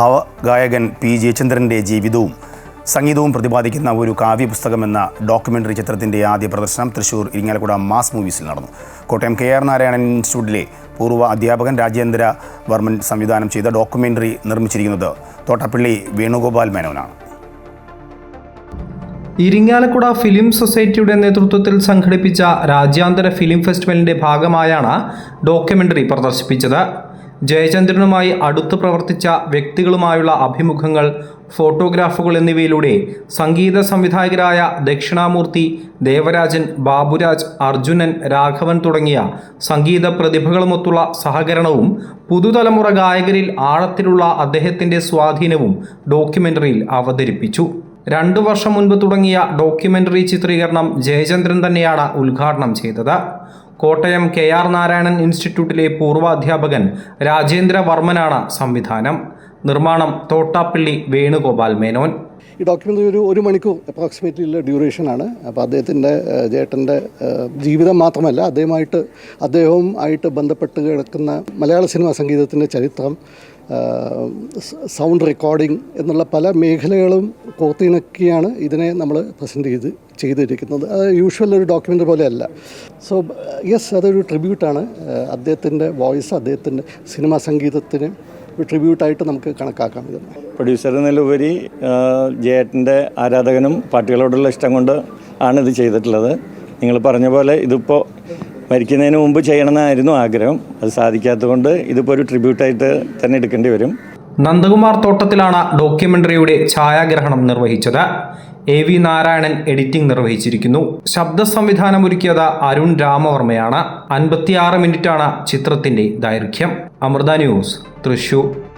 ഭാവഗായകൻ P ജയചന്ദ്രന്റെ ജീവിതവും സംഗീതവും പ്രതിപാദിക്കുന്ന ഒരു കാവ്യപുസ്തകമെന്ന ഡോക്യുമെന്ററി ചിത്രത്തിന്റെ ആദ്യ പ്രദർശനം തൃശൂർ ഇരിങ്ങാലക്കുട മാസ് മൂവീസിൽ നടന്നു. കോട്ടയം കെ ആർ നാരായണൻ ഇൻസ്റ്റിറ്റ്യൂട്ടിലെ പൂർവ അധ്യാപകൻ രാജേന്ദ്ര വർമ്മൻ സംവിധാനം ചെയ്ത ഡോക്യുമെന്ററി നിർമ്മിച്ചിരിക്കുന്നത് തോട്ടപ്പള്ളി വേണുഗോപാൽ മേനോനാണ്. ഇരിങ്ങാലക്കുട ഫിലിം സൊസൈറ്റിയുടെ നേതൃത്വത്തിൽ സംഘടിപ്പിച്ച രാജ്യാന്തര ഫിലിം ഫെസ്റ്റിവലിന്റെ ഭാഗമായാണ് ഡോക്യുമെന്ററി പ്രദർശിപ്പിച്ചത്. ജയചന്ദ്രനുമായി അടുത്തു പ്രവർത്തിച്ച വ്യക്തികളുമായുള്ള അഭിമുഖങ്ങൾ ഫോട്ടോഗ്രാഫുകൾ എന്നിവയിലൂടെ സംഗീത സംവിധായകരായ ദക്ഷിണാമൂർത്തി ദേവരാജൻ ബാബുരാജ് അർജുനൻ രാഘവൻ തുടങ്ങിയ സംഗീത പ്രതിഭകളുമൊത്തുള്ള സഹകരണവും പുതുതലമുറ ഗായകരിൽ ആഴത്തിലുള്ള അദ്ദേഹത്തിന്റെ സ്വാധീനവും ഡോക്യുമെന്ററിയിൽ അവതരിപ്പിച്ചു. രണ്ടു വർഷം മുൻപ് തുടങ്ങിയ ഡോക്യുമെന്ററി ചിത്രീകരണം ജയചന്ദ്രൻ തന്നെയാണ് ഉദ്ഘാടനം ചെയ്തത്. കോട്ടയം കെ ആർ നാരായണൻ ഇൻസ്റ്റിറ്റ്യൂട്ടിലെ പൂർവ അധ്യാപകൻ രാജേന്ദ്ര വർമ്മനാണ് സംവിധാനം. നിർമ്മാണം തോട്ടാപ്പള്ളി വേണുഗോപാൽ മേനോൻ. ഈ ഡോക്യുമെന്ററി ഒരു ഒരു മണിക്കൂർ അപ്രോക്സിമേറ്റ്ലി ഉള്ള ഡ്യൂറേഷനാണ് അപ്പോൾ അദ്ദേഹത്തിന്റെ ജേട്ടന്റെ ജീവിതം മാത്രമല്ല അദ്ദേഹമായിട്ട് അദ്ദേഹവും ആയിട്ട് ബന്ധപ്പെട്ട് കിടക്കുന്ന മലയാള സിനിമാ സംഗീതത്തിന്റെ ചരിത്രം സൗണ്ട് റെക്കോർഡിംഗ് എന്നുള്ള പല മേഖലകളും കോർത്തിണക്കിയാണ് ഇതിനെ നമ്മൾ പ്രസന്റ് ചെയ്ത് ചെയ്തിരിക്കുന്നത്. അത് യൂഷ്വൽ ഒരു ഡോക്യുമെന്ററി പോലെയല്ല. സോ യെസ് അതൊരു ട്രിബ്യൂട്ടാണ് അദ്ദേഹത്തിന്റെ വോയിസ് അദ്ദേഹത്തിന്റെ സിനിമാ സംഗീതത്തിന് ഒരു ട്രിബ്യൂട്ടായിട്ട് നമുക്ക് കണക്കാക്കാം ഇതിനെ പ്രൊഡ്യൂസർ എന്നതിലുപരി ജയേട്ടന്റെ ആരാധകനും പാട്ടുകളോടുള്ള ഇഷ്ടം കൊണ്ട് ആണ് ഇത് ചെയ്തിട്ടുള്ളത്. നിങ്ങൾ പറഞ്ഞ പോലെ ഇതിപ്പോൾ മരിക്കുന്നതിന് മുമ്പ് ചെയ്യണമെന്നായിരുന്നു ആഗ്രഹം. അത് സാധിക്കാത്തതുകൊണ്ട് ഇതിപ്പോൾ ഒരു ട്രിബ്യൂട്ടായിട്ട് തന്നെ എടുക്കേണ്ടി വരും. നന്ദകുമാർ തോട്ടത്തിലാണ് ഡോക്യുമെന്ററിയുടെ ഛായാഗ്രഹണം നിർവഹിച്ചത്. എ വി നാരായണൻ എഡിറ്റിംഗ് നിർവഹിച്ചിരിക്കുന്നു. ശബ്ദ സംവിധാനം ഒരുക്കിയത് അരുൺ രാമവർമ്മയാണ്. അൻപത്തിയാറ് മിനിറ്റാണ് ചിത്രത്തിന്റെ ദൈർഘ്യം. അമൃത ന്യൂസ് തൃശൂർ.